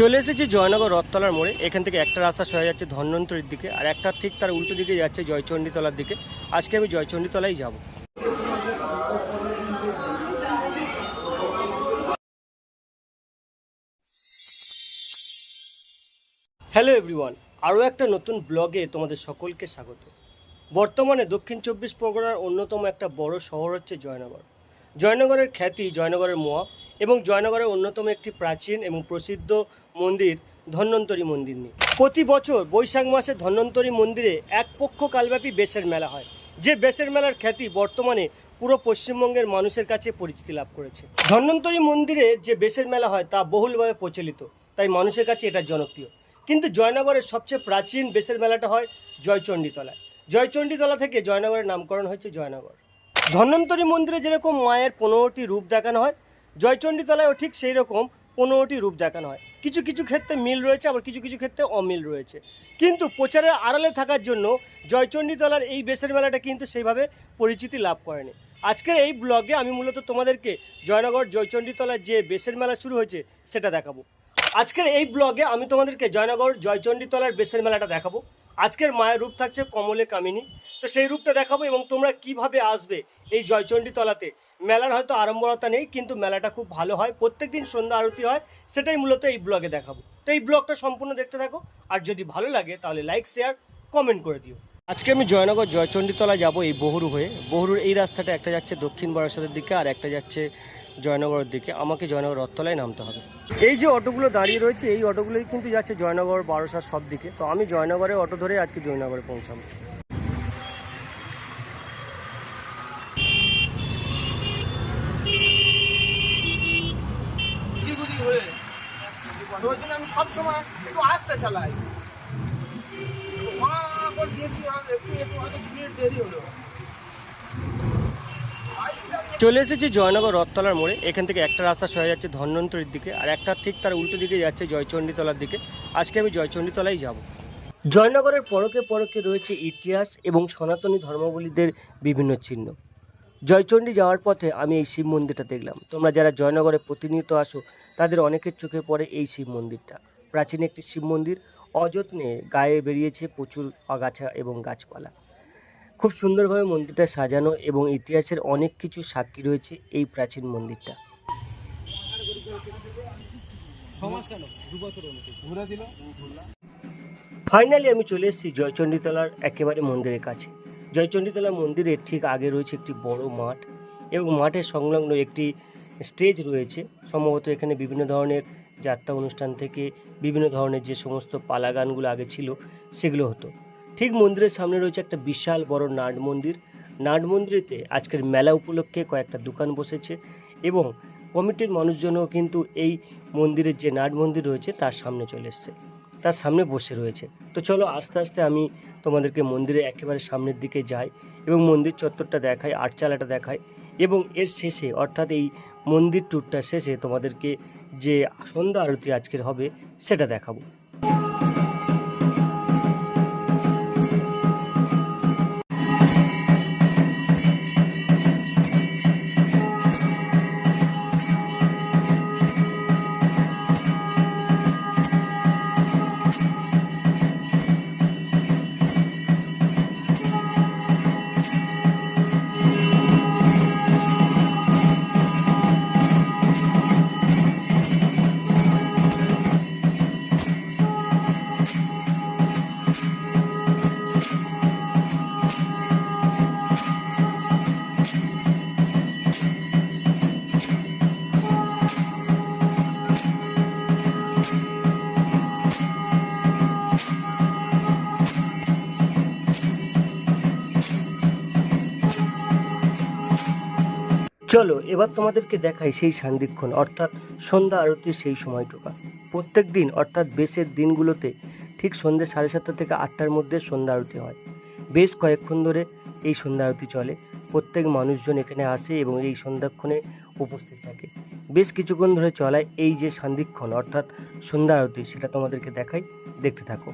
চলে এসেছি জয়নগর রথতলার মোড়ে। এখান থেকে একটা রাস্তা সরে যাচ্ছে ধন্বন্তরীর দিকে আর একটা ঠিক তার উল্টো দিকে যাচ্ছে জয়চণ্ডীতলার দিকে। আজকে আমি জয়চণ্ডীতলাই যাব। হ্যালো এভরিওয়ান আরও একটা নতুন ব্লগে তোমাদের সকলকে স্বাগত। বর্তমানে দক্ষিণ চব্বিশ পরগনার অন্যতম একটা বড় শহর হচ্ছে জয়নগর। জয়নগরের খ্যাতি, জয়নগরের মোয়া এবং জয়নগরের অন্যতম একটি প্রাচীন এবং প্রসিদ্ধ মন্দির ধন্বন্তরী মন্দির নিয়ে। প্রতি বছর বৈশাখ মাসে ধন্বন্তরী মন্দিরে এক পক্ষ কালব্যাপী বেশের মেলা হয়। যে বেশের মেলার খ্যাতি বর্তমানে পুরো পশ্চিমবঙ্গের মানুষের কাছে পরিচিতি লাভ করেছে। ধন্বন্তরী মন্দিরে যে বেশের মেলা হয় তা বহুলভাবে প্রচলিত, তাই মানুষের কাছে এটা জনপ্রিয়। কিন্তু জয়নগরের সবচেয়ে প্রাচীন বেশের মেলাটা হয় জয়চণ্ডীতলায়। জয়চণ্ডীতলা থেকে জয়নগরের নামকরণ হয়েছে জয়নগর। ধন্বন্তরী মন্দিরে যেরকম মায়ের পনেরোটি রূপ দেখানো হয় জয়চণ্ডীতলায়ও ঠিক সেই রকম পনেরোটি রূপ দেখানো হয়। কিছু কিছু ক্ষেত্রে মিল রয়েছে, আবার কিছু কিছু ক্ষেত্রে অমিল রয়েছে। কিন্তু প্রচারের আড়ালে থাকার জন্য জয়চণ্ডীতলার এই বেশের মেলাটা কিন্তু সেইভাবে পরিচিতি লাভ করেনি। আজকের এই ব্লগে আমি মূলত তোমাদেরকে জয়নগর জয়চণ্ডীতলার যে বেশের মেলা শুরু হয়েছে, সেটা দেখাবো। আজকের এই ব্লগে আমি তোমাদেরকে জয়নগর জয়চণ্ডীতলার বেসের মেলাটা দেখাবো। আজকের মায়ের রূপ থাকছে কমলে কামিনী। তো সেই রূপটা দেখাবো এবং তোমরা কীভাবে আসবে এই জয়চণ্ডীতলাতে। মেলার হয়তো আড়ম্বরতা নেই, কিন্তু মেলাটা খুব ভালো হয়। প্রত্যেক দিন সন্ধ্যা আরতি হয়, সেটাই মূলত এই ব্লগে দেখাবো। তো এই ব্লগটা সম্পূর্ণ দেখতে থাকো, আর যদি ভালো লাগে তাহলে লাইক শেয়ার কমেন্ট করে দিও। আজকে আমি জয়নগর জয়চণ্ডীতলা যাব এই বহুরু হয়ে। বহুরুর এই রাস্তাটা একটা যাচ্ছে দক্ষিণ বারাসাতের দিকে, আর একটা যাচ্ছে জয়নগরের দিকে। আমাকে জয়নগর রথতলায় নামতে হবে। এই যে অটোগুলো দাঁড়িয়ে রয়েছে, এই অটোগুলোই কিন্তু যাচ্ছে জয়নগর বারোসার সব দিকে। তো আমি জয়নগরে অটো ধরে আজকে জয়নগরে পৌঁছাবো। একটু আস্তে চালাই একটু একটু দেরি হলো চলে এসেছি জয়নগর রথতলার মোড়ে। এখান থেকে একটা রাস্তা সরে যাচ্ছে ধন্বন্তরীর দিকে আর একটা ঠিক তার উল্টো দিকে যাচ্ছে জয়চণ্ডীতলার দিকে। আজকে আমি জয়চণ্ডীতলাই যাব। জয়নগরের পরকে পরকে রয়েছে ইতিহাস এবং সনাতনী ধর্মাবলীদের বিভিন্ন চিহ্ন। জয়চণ্ডী যাওয়ার পথে আমি এই শিব মন্দিরটা দেখলাম। তোমরা যারা জয়নগরে প্রতিনিয়ত আসো, তাদের অনেকের চোখে পড়ে এই শিব মন্দিরটা। প্রাচীন একটি শিব মন্দির, অযত্নে গায়ে বেরিয়েছে প্রচুর আগাছা এবং গাছপালা। খুব সুন্দরভাবে মন্দিরটা সাজানো এবং ইতিহাসের অনেক কিছু সাক্ষী রয়েছে এই প্রাচীন মন্দিরটা। ফাইনালি আমি চলে এসেছি জয়চণ্ডীতলার একেবারে মন্দিরের কাছে। জয়চণ্ডীতলা মন্দিরের ঠিক আগে রয়েছে একটি বড় মাঠ এবং মাঠের সংলগ্ন একটি স্টেজ রয়েছে। সম্ভবত এখানে বিভিন্ন ধরনের যাত্রা অনুষ্ঠান থেকে বিভিন্ন ধরনের যে সমস্ত পালা গানগুলো আগে ছিল, সেগুলো হতো। ঠিক মন্দিরের সামনে রয়েছে একটা বিশাল বড় নাট মন্দির। নাট মন্দিরেতে আজকের মেলা উপলক্ষে কয়েকটা দোকান বসেছে এবং কমিটির মানুষজনও কিন্তু এই মন্দিরের যে নাট মন্দির রয়েছে তার সামনে চলে এসছে, তার সামনে বসে রয়েছে। তো চলো আস্তে আস্তে আমি তোমাদেরকে মন্দিরে একেবারে সামনের দিকে যাই এবং মন্দির চত্বরটা দেখাই, আটচালাটা দেখাই এবং এর শেষে, অর্থাৎ এই মন্দির ট্যুরটা শেষে তোমাদেরকে যে সন্ধ্যা আরতি আজকের হবে সেটা দেখাবো। চলো, এবার তোমাদেরকে দেখাই সেই সান্দিক্ষণ, অর্থাৎ সন্ধ্যা আরতির সেই সময়টুকা। প্রত্যেক দিন, অর্থাৎ বেশের দিনগুলোতে, ঠিক সন্ধ্যে সাড়ে সাতটা থেকে আটটার মধ্যে সন্ধ্যা আরতি হয়। বেশ কয়েকক্ষণ ধরে এই সন্ধ্যা আরতি চলে। প্রত্যেক মানুষজন এখানে আসে এবং এই সন্ধ্যাক্ষণে উপস্থিত থাকে। বেশ কিছুক্ষণ ধরে চলায় এই যে সান্দিক্ষণ, অর্থাৎ সন্ধ্যা আরতি, সেটা তোমাদেরকে দেখাই। দেখতে থাকো।